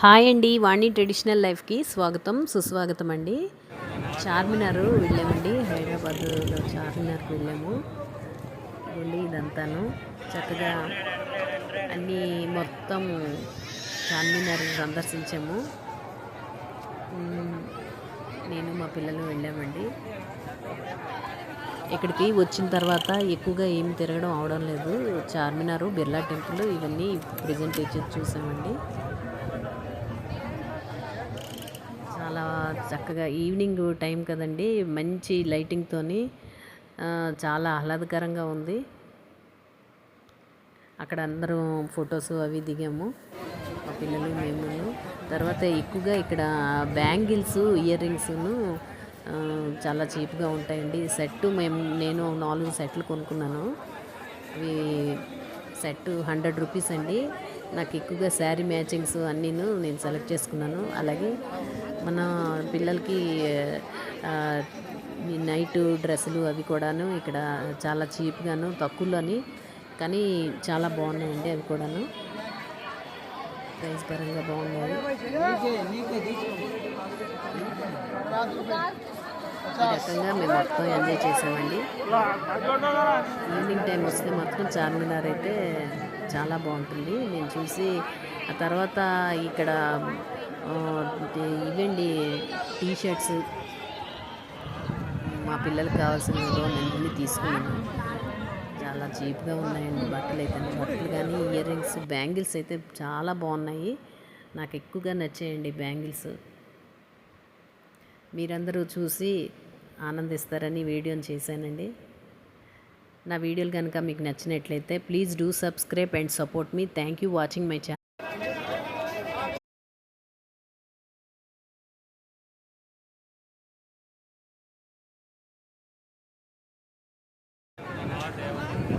Hi అండి వాణి traditional లైఫ్కి స్వాగతం సుస్వాగతం అండి చార్మినార్ వెళ్ళామండి హైదరాబాద్లో చార్మినార్కి వెళ్ళాము. ఇదిగోండి ఇదంతాను. చక్కగా అన్నీ మొత్తం చార్మినార్ సందర్శించాము. నేను మా పిల్లలు వెళ్ళామండి. ఇక్కడికి వచ్చిన తర్వాత ఎక్కువగా ఏం తిరగడం అవడం లేదు. చార్మినార్ బిర్లా టెంపుల్ ఇవన్నీ ప్రజెంట్ చూసామండి. చాలా చక్కగా ఈవినింగ్ టైం కదండి. మంచి లైటింగ్తో చాలా ఆహ్లాదకరంగా ఉంది. అక్కడ అందరం ఫొటోస్ అవి దిగాము. మా పిల్లలు మేము. తర్వాత ఎక్కువగా ఇక్కడ బ్యాంగిల్స్ ఇయర్ రింగ్స్ను చాలా చీప్గా ఉంటాయండి. సెట్ మేము నేను నాలుగు సెట్లు కొనుక్కున్నాను. అవి సెట్ హండ్రెడ్ రూపీస్ అండి. నాకు ఎక్కువగా శారీ మ్యాచింగ్స్ అన్నీను నేను సెలెక్ట్ చేసుకున్నాను. అలాగే మన పిల్లలకి ఈ నైట్ డ్రెస్సులు అవి కూడాను ఇక్కడ చాలా చీప్గాను తక్కువలోని కానీ చాలా బాగున్నాయండి అవి కూడాను. ప్రైస్ పరంగా బాగున్నాయి. ఈ రకంగా మేము మొత్తం ఎంజాయ్ చేసామండి. ఈవినింగ్ టైం వస్తే మాత్రం చార్మినార్ అయితే చాలా బాగుంటుంది. నేను చూసి ఆ తర్వాత ఇక్కడ ఇవండి టీ షర్ట్స్ మా పిల్లలకు కావాల్సిన నేను తీసుకున్నాను. చాలా చీప్గా ఉన్నాయండి బట్టలు అయితే బట్టలు కానీ ఇయర్ రింగ్స్ బ్యాంగిల్స్ అయితే చాలా బాగున్నాయి. నాకు ఎక్కువగా నచ్చాయండి బ్యాంగిల్స్. మీరందరూ చూసి ఆనందిస్తారని వీడియోని చేశానండి. నా వీడియోలు కనుక మీకు నచ్చినట్లయితే please do subscribe and support me. Thank you watching my channel Yeah.